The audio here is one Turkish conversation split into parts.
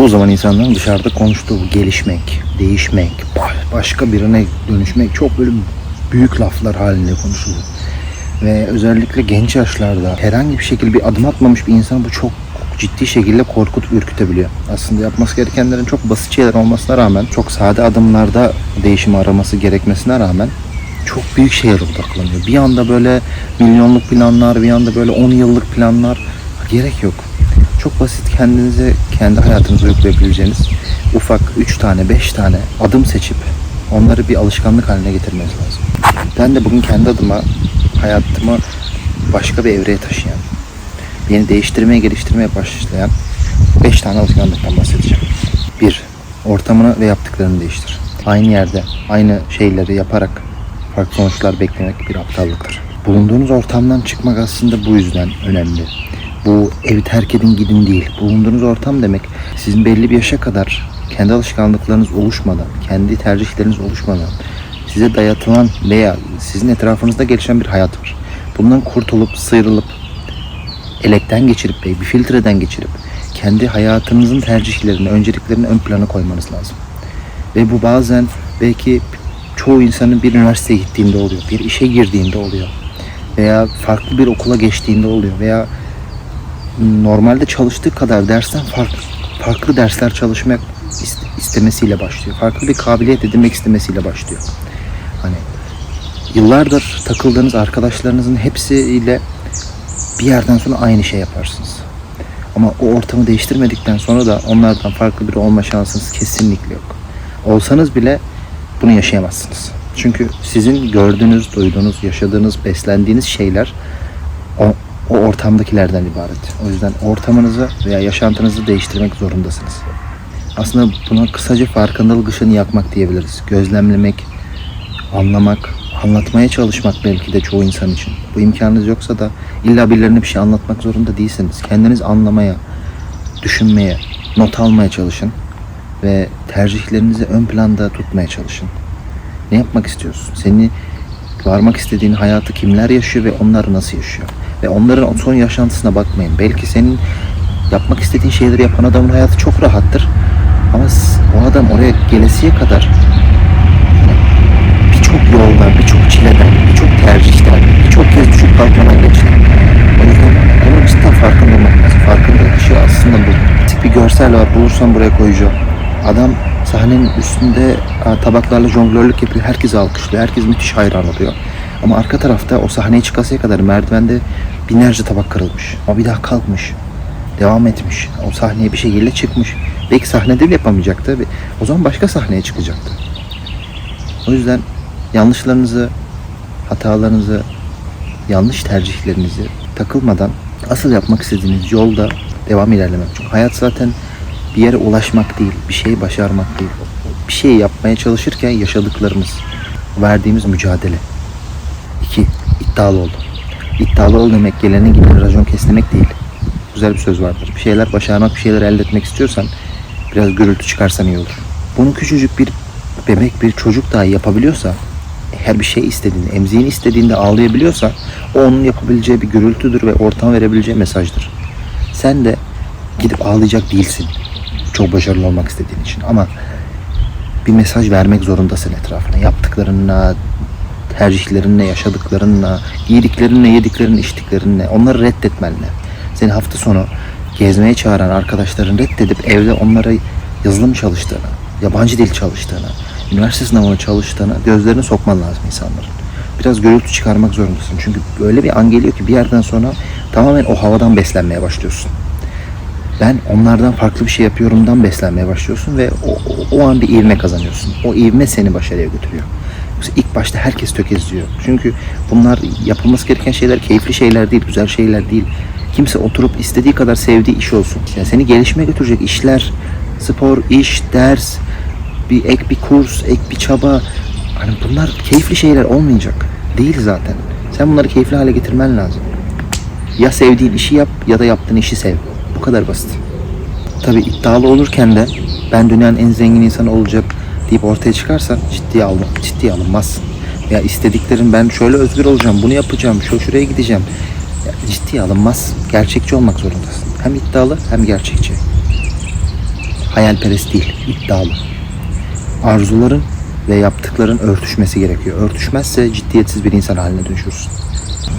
çoğu zaman insanların dışarıda konuştuğu gelişmek, değişmek, ba- başka birine dönüşmek çok böyle büyük laflar halinde konuşulur. Ve özellikle genç yaşlarda herhangi bir şekilde bir adım atmamış bir insan bu çok ciddi şekilde korkutup ürkütebiliyor. Aslında yapması gerekenlerin çok basit şeyler olmasına rağmen, çok sade adımlarda değişimi araması gerekmesine rağmen çok büyük şeylere odaklanıyor. Bir anda böyle milyonluk planlar, bir anda böyle 10 yıllık planlar gerek yok. Çok basit kendinize, kendi hayatınızı uygulayabileceğiniz ufak 3 tane, 5 tane adım seçip onları bir alışkanlık haline getirmeniz lazım. Ben de bugün kendi adıma hayatımı başka bir evreye taşıyan, beni değiştirmeye, geliştirmeye başlayan 5 tane alışkanlıktan bahsedeceğim. 1. Ortamını ve yaptıklarını değiştir. Aynı yerde, aynı şeyleri yaparak farklı sonuçlar beklemek bir aptallıktır. Bulunduğunuz ortamdan çıkmak aslında bu yüzden önemli. Bu evi terk edin gidin değil. Bulunduğunuz ortam demek sizin belli bir yaşa kadar kendi alışkanlıklarınız oluşmadan, kendi tercihleriniz oluşmadan size dayatılan veya sizin etrafınızda gelişen bir hayat var. Bundan kurtulup, sıyrılıp, elekten geçirip bir filtreden geçirip kendi hayatınızın tercihlerini, önceliklerini ön plana koymanız lazım. Ve bu bazen belki çoğu insanın bir üniversiteye gittiğinde oluyor, bir işe girdiğinde oluyor veya farklı bir okula geçtiğinde oluyor veya normalde çalıştığı kadar dersten farklı farklı dersler çalışmak ist- istemesiyle başlıyor. Farklı bir kabiliyet edinmek istemesiyle başlıyor. Hani yıllardır takıldığınız arkadaşlarınızın hepsiyle bir yerden sonra aynı şey yaparsınız. Ama o ortamı değiştirmedikten sonra da onlardan farklı biri olma şansınız kesinlikle yok. Olsanız bile bunu yaşayamazsınız. Çünkü sizin gördüğünüz, duyduğunuz, yaşadığınız, beslendiğiniz şeyler o ortamdakilerden ibaret. O yüzden ortamınızı veya yaşantınızı değiştirmek zorundasınız. Aslında buna kısaca farkındalık ışığını yakmak diyebiliriz. Gözlemlemek, anlamak, anlatmaya çalışmak belki de çoğu insan için. Bu imkanınız yoksa da illa birilerine bir şey anlatmak zorunda değilsiniz. Kendiniz anlamaya, düşünmeye, not almaya çalışın ve tercihlerinizi ön planda tutmaya çalışın. Ne yapmak istiyorsun? Seni varmak istediğin hayatı kimler yaşıyor ve onlar nasıl yaşıyor? Ve onların son yaşantısına bakmayın. Belki senin yapmak istediğin şeyleri yapan adamın hayatı çok rahattır. Ama o adam oraya gelesiye kadar birçok yoldan, birçok çileden, birçok tercihten, birçok kez düşüp kalkmadan geçti. O yüzden bunun cidden farkında olmak lazım. Farkındalık dışı aslında bu. Tek bir görsel var, bulursam buraya koyacağım. Adam sahnenin üstünde tabaklarla jonglörlük yapıyor. Herkes alkışlıyor. Herkes müthiş hayran oluyor. Ama arka tarafta o sahneye çıkasıya kadar merdivende binlerce tabak kırılmış. Ama bir daha kalkmış. Devam etmiş. O sahneye bir şekilde çıkmış. Belki sahnede bile yapamayacaktı. O zaman başka sahneye çıkacaktı. O yüzden yanlışlarınızı, hatalarınızı, yanlış tercihlerinizi takılmadan asıl yapmak istediğiniz yolda devam ilerlemek. Çünkü hayat zaten bir yere ulaşmak değil, bir şeyi başarmak değil. Bir şey yapmaya çalışırken yaşadıklarımız, verdiğimiz mücadele. İddialı ol. İddialı ol demek geleni gibi racon kes demek değil. Güzel bir söz vardır. Bir şeyler başarmak, bir şeyler elde etmek istiyorsan biraz gürültü çıkarsan iyi olur. Bunu küçücük bir bebek, bir çocuk dahi yapabiliyorsa her bir şey istediğinde, emziğini istediğinde ağlayabiliyorsa o onun yapabileceği bir gürültüdür ve ortam verebileceği mesajdır. Sen de gidip ağlayacak değilsin. Çok başarılı olmak istediğin için ama bir mesaj vermek zorundasın etrafına. Yaptıklarınla, tercihlerinle, yaşadıklarınla, giydiklerine, yediklerinle, içtiklerinle, onları reddetmenle. Seni hafta sonu gezmeye çağıran arkadaşların reddedip evde onlara yazılım çalıştığını, yabancı dil çalıştığını, üniversite sınavına çalıştığını gözlerine sokman lazım insanların. Biraz gürültü çıkarmak zorundasın. Çünkü böyle bir an geliyor ki bir yerden sonra tamamen o havadan beslenmeye başlıyorsun. Ben onlardan farklı bir şey yapıyorumdan beslenmeye başlıyorsun ve o, o, o an bir ivme kazanıyorsun. O ivme seni başarıya götürüyor. İlk başta herkes tökezliyor. Çünkü bunlar yapılması gereken şeyler keyifli şeyler değil, güzel şeyler değil. Kimse oturup istediği kadar sevdiği iş olsun. Yani seni gelişmeye götürecek işler, spor, iş, ders, bir ek bir kurs, ek bir çaba. Hani bunlar keyifli şeyler olmayacak. Değil zaten. Sen bunları keyifli hale getirmen lazım. Ya sevdiğin işi yap ya da yaptığın işi sev. Bu kadar basit. Tabi iddialı olurken de ben dünyanın en zengin insanı olacak deyip ortaya çıkarsan ciddiye alma, ciddiye alınmazsın. Ya istediklerin ben şöyle özgür olacağım, bunu yapacağım, şu şuraya gideceğim. Ya ciddiye alınmaz. Gerçekçi olmak zorundasın. Hem iddialı hem gerçekçi. hayalperest değil, iddialı. Arzuların ve yaptıkların örtüşmesi gerekiyor. Örtüşmezse ciddiyetsiz bir insan haline dönüşürsün.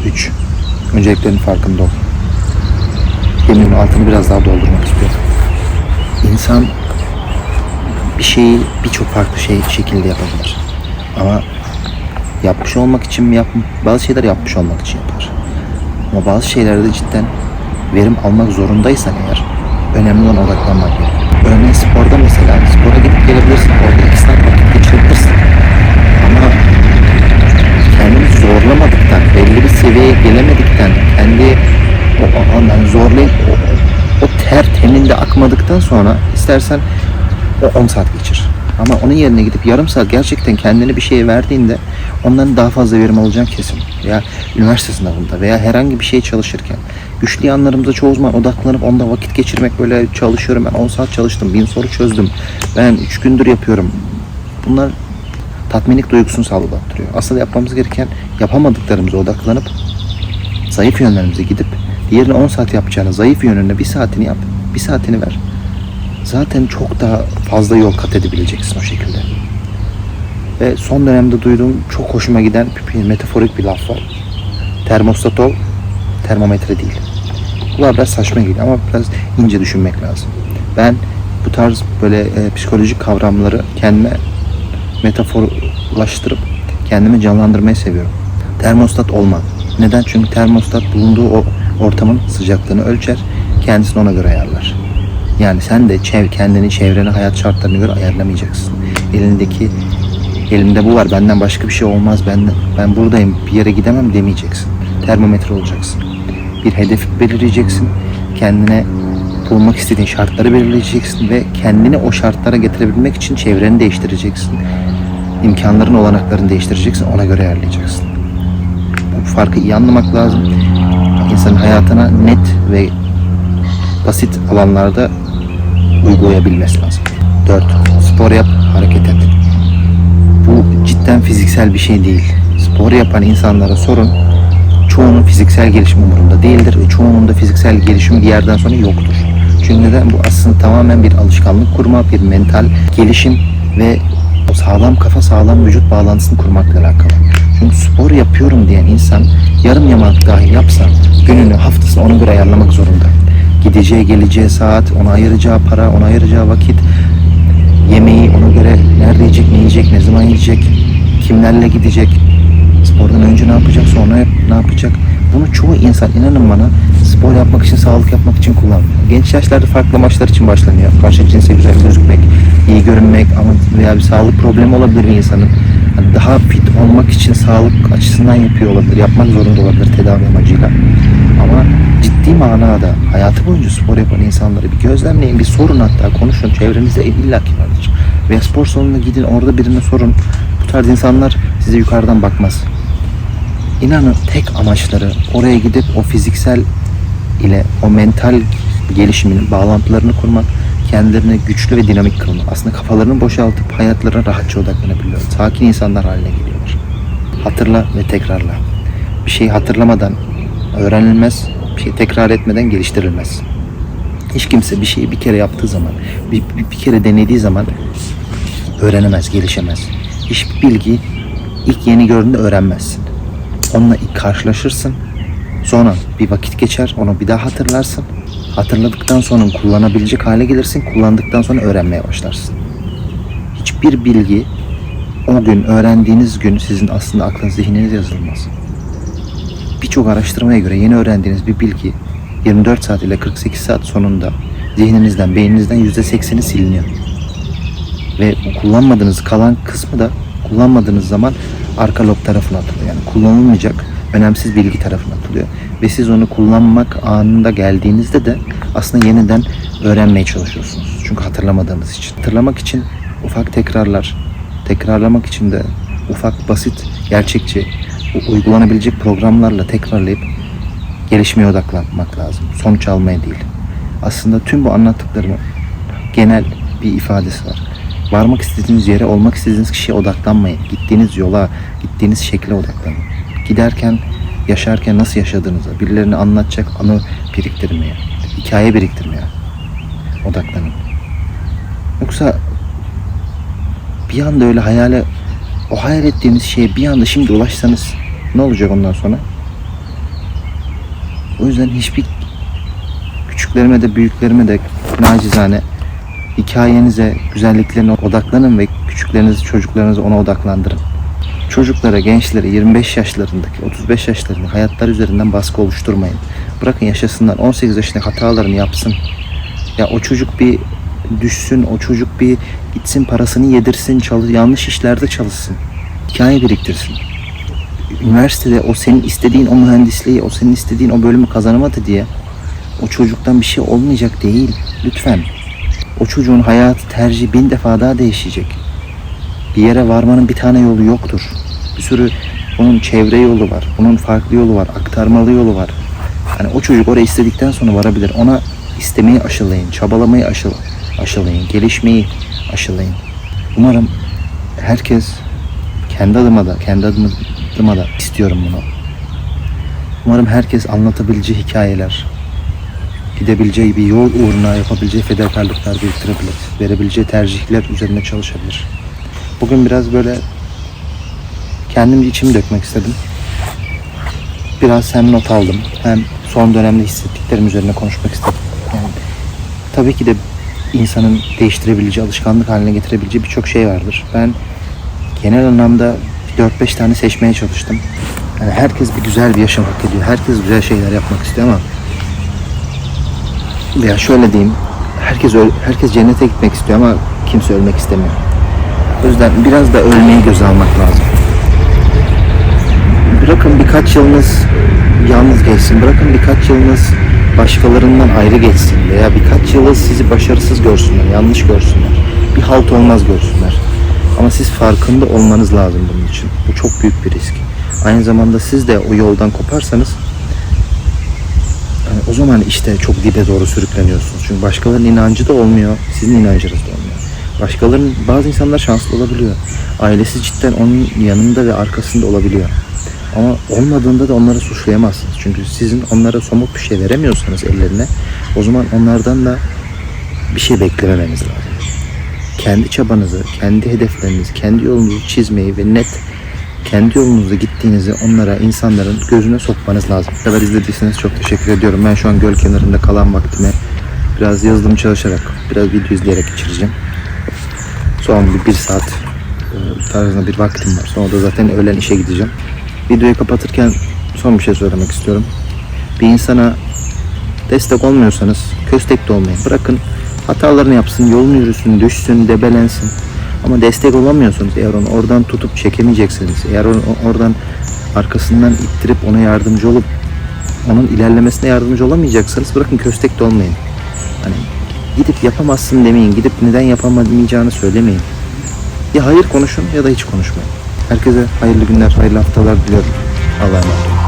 3. Önceliklerin farkında ol. Geminin altını biraz daha doldurmak istiyorum. İnsan bir şeyi birçok farklı şey şekilde yapabilir. Ama yapmış olmak için mi yap bazı şeyler yapmış olmak için yapar. Ama bazı şeylerde cidden verim almak zorundaysan eğer önemli olan odaklanmak gerekiyor. Örneğin sporda mesela spora gidip gelebilirsin. Orada iki saat vakit geçirebilirsin. Ama kendini zorlamadıktan, belli bir seviyeye gelemedikten, kendi o, o zorlayıp o, o ter teninde akmadıktan sonra istersen 10 saat geçir. Ama onun yerine gidip yarım saat gerçekten kendini bir şeye verdiğinde ondan daha fazla verim alacağın kesin. Veya üniversite sınavında veya herhangi bir şey çalışırken. Güçlü yanlarımıza çoğu zaman odaklanıp onda vakit geçirmek böyle çalışıyorum. Ben 10 saat çalıştım, 1000 soru çözdüm. Ben 3 gündür yapıyorum. Bunlar tatminlik duygusunu sağlattırıyor. Asıl yapmamız gereken yapamadıklarımıza odaklanıp zayıf yönlerimize gidip diğerini 10 saat yapacağını zayıf yönüne bir saatini yap. Bir saatini ver. Zaten çok daha fazla yol kat edebileceksin o şekilde. Ve son dönemde duyduğum çok hoşuma giden bir metaforik bir laf var. Termostat ol, termometre değil. Bu biraz saçma geliyor ama biraz ince düşünmek lazım. Ben bu tarz böyle e, psikolojik kavramları kendime metaforlaştırıp kendimi canlandırmayı seviyorum. Termostat olma. Neden? Çünkü termostat bulunduğu o ortamın sıcaklığını ölçer, kendisini ona göre ayarlar. Yani sen de çev kendini, çevreni, hayat şartlarına göre ayarlamayacaksın. Elindeki elimde bu var, benden başka bir şey olmaz, ben ben buradayım, bir yere gidemem demeyeceksin. Termometre olacaksın. Bir hedef belirleyeceksin. Kendine bulmak istediğin şartları belirleyeceksin ve kendini o şartlara getirebilmek için çevreni değiştireceksin. İmkanların, olanaklarını değiştireceksin. Ona göre ayarlayacaksın. Bu farkı iyi anlamak lazım. İnsanın hayatına net ve basit alanlarda uygulayabilmesi lazım. 4. Spor yap, hareket et. Bu cidden fiziksel bir şey değil. Spor yapan insanlara sorun. Çoğunun fiziksel gelişim umurunda değildir ve çoğunun da fiziksel gelişim bir yerden sonra yoktur. Çünkü neden? Bu aslında tamamen bir alışkanlık kurma, bir mental gelişim ve o sağlam kafa sağlam vücut bağlantısını kurmakla alakalı. Çünkü spor yapıyorum diyen insan yarım yamalak dahi yapsa gününü haftasını ona göre ayarlamak zorunda. Gideceği geleceği saat, ona ayıracağı para, ona ayıracağı vakit, yemeği ona göre nerede yiyecek, ne yiyecek, ne zaman yiyecek, kimlerle gidecek, spordan önce ne yapacak, sonra ne yapacak. Bunu çoğu insan inanın bana spor yapmak için, sağlık yapmak için kullanmıyor. Genç yaşlarda farklı amaçlar için başlanıyor. Karşı cinse güzel gözükmek, iyi görünmek ama veya bir sağlık problemi olabilir bir insanın. Hani daha fit olmak için sağlık açısından yapıyor olabilir, yapmak zorunda olabilir tedavi amacıyla. Ciddi manada hayatı boyunca spor yapan insanları bir gözlemleyin, bir sorun hatta konuşun. Çevrenizde illaki vardır. Veya spor salonuna gidin, orada birine sorun. Bu tarz insanlar size yukarıdan bakmaz. İnanın tek amaçları oraya gidip o fiziksel ile o mental gelişiminin bağlantılarını kurmak, kendilerini güçlü ve dinamik kılmak. Aslında kafalarını boşaltıp hayatlarına rahatça odaklanabiliyorlar. Sakin insanlar haline geliyorlar. Hatırla ve tekrarla. Bir şeyi hatırlamadan öğrenilmez, bir şey tekrar etmeden geliştirilmez. Hiç kimse bir şeyi bir kere yaptığı zaman, bir, bir, bir kere denediği zaman öğrenemez, gelişemez. Hiçbir bilgi ilk yeni gördüğünde öğrenmezsin. Onunla ilk karşılaşırsın. Sonra bir vakit geçer, onu bir daha hatırlarsın. Hatırladıktan sonra kullanabilecek hale gelirsin. Kullandıktan sonra öğrenmeye başlarsın. Hiçbir bilgi o gün öğrendiğiniz gün sizin aslında aklınız zihniniz yazılmaz. Birçok araştırmaya göre yeni öğrendiğiniz bir bilgi 24 saat ile 48 saat sonunda zihninizden, beyninizden %80'i siliniyor. Ve kullanmadığınız kalan kısmı da kullanmadığınız zaman arka lob tarafına atılıyor. Yani kullanılmayacak önemsiz bilgi tarafına atılıyor. Ve siz onu kullanmak anında geldiğinizde de aslında yeniden öğrenmeye çalışıyorsunuz. Çünkü hatırlamadığınız için. Hatırlamak için ufak tekrarlar, tekrarlamak için de ufak, basit, gerçekçi, uygulanabilecek programlarla tekrarlayıp gelişmeye odaklanmak lazım. Sonuç almaya değil. Aslında tüm bu anlattıklarımın genel bir ifadesi var. Varmak istediğiniz yere, olmak istediğiniz kişiye odaklanmayın. Gittiğiniz yola, gittiğiniz şekle odaklanın. Giderken, yaşarken nasıl yaşadığınıza, birilerine anlatacak anı biriktirmeye, hikaye biriktirmeye odaklanın. Yoksa bir anda öyle hayale o hayal ettiğimiz şeye bir anda şimdi ulaşsanız ne olacak ondan sonra? O yüzden hiçbir küçüklerime de büyüklerime de nacizane hikayenize, güzelliklerine odaklanın ve küçüklerinizi, çocuklarınızı ona odaklandırın. Çocuklara, gençlere 25 yaşlarındaki, 35 yaşlarındaki hayatlar üzerinden baskı oluşturmayın. Bırakın yaşasınlar. 18 yaşında hatalarını yapsın. Ya o çocuk bir düşsün, o çocuk bir gitsin parasını yedirsin, çalı, yanlış işlerde çalışsın. Hikaye biriktirsin. Üniversitede o senin istediğin o mühendisliği, o senin istediğin o bölümü kazanamadı diye o çocuktan bir şey olmayacak değil. Lütfen. O çocuğun hayatı, tercihi bin defa daha değişecek. Bir yere varmanın bir tane yolu yoktur. Bir sürü bunun çevre yolu var. Bunun farklı yolu var. Aktarmalı yolu var. Hani o çocuk oraya istedikten sonra varabilir. Ona istemeyi aşılayın. Çabalamayı aşı, aşılayın. Gelişmeyi aşılayın. Umarım herkes kendi adıma da, kendi adıma da istiyorum bunu. Umarım herkes anlatabileceği hikayeler, gidebileceği bir yol uğruna yapabileceği fedakarlıklar biriktirebilir. Verebileceği tercihler üzerine çalışabilir. Bugün biraz böyle kendim içimi dökmek istedim. Biraz hem not aldım hem son dönemde hissettiklerim üzerine konuşmak istedim. Yani tabii ki de insanın değiştirebileceği, alışkanlık haline getirebileceği birçok şey vardır. Ben genel anlamda 4-5 tane seçmeye çalıştım. Yani herkes bir güzel bir yaşam hak ediyor. Herkes güzel şeyler yapmak istiyor ama veya şöyle diyeyim. Herkes öl- herkes cennete gitmek istiyor ama kimse ölmek istemiyor. O yüzden biraz da ölmeyi göze almak lazım. Bırakın birkaç yılınız yalnız geçsin. Bırakın birkaç yılınız başkalarından ayrı geçsin. Veya birkaç yılı sizi başarısız görsünler, yanlış görsünler. Bir halt olmaz görsünler. Ama siz farkında olmanız lazım bunun için. Bu çok büyük bir risk. Aynı zamanda siz de o yoldan koparsanız yani o zaman işte çok dibe doğru sürükleniyorsunuz. Çünkü başkalarının inancı da olmuyor, sizin inancınız da olmuyor. Başkalarının, bazı insanlar şanslı olabiliyor. Ailesi cidden onun yanında ve arkasında olabiliyor. Ama olmadığında da onları suçlayamazsınız. Çünkü sizin onlara somut bir şey veremiyorsanız ellerine, o zaman onlardan da bir şey beklememeniz lazım. Kendi çabanızı, kendi hedeflerinizi, kendi yolunuzu çizmeyi ve net kendi yolunuzda gittiğinizi onlara, insanların gözüne sokmanız lazım. Bu kadar izlediyseniz çok teşekkür ediyorum. Ben şu an göl kenarında kalan vaktimi biraz yazılım çalışarak, biraz video izleyerek geçireceğim. Son bir, bir saat e, tarzında bir vaktim var. Sonra da zaten öğlen işe gideceğim. Videoyu kapatırken son bir şey söylemek istiyorum. Bir insana destek olmuyorsanız köstek de olmayın. Bırakın hatalarını yapsın, yolunu yürüsün, düşsün, debelensin. Ama destek olamıyorsunuz. Eğer onu oradan tutup çekemeyeceksiniz. Eğer onu oradan arkasından ittirip ona yardımcı olup onun ilerlemesine yardımcı olamayacaksanız bırakın köstek de olmayın. Hani gidip yapamazsın demeyin. Gidip neden yapamayacağını söylemeyin. Ya hayır konuşun ya da hiç konuşmayın. Herkese hayırlı günler, hayırlı haftalar diliyorum. Allah'a emanet olun.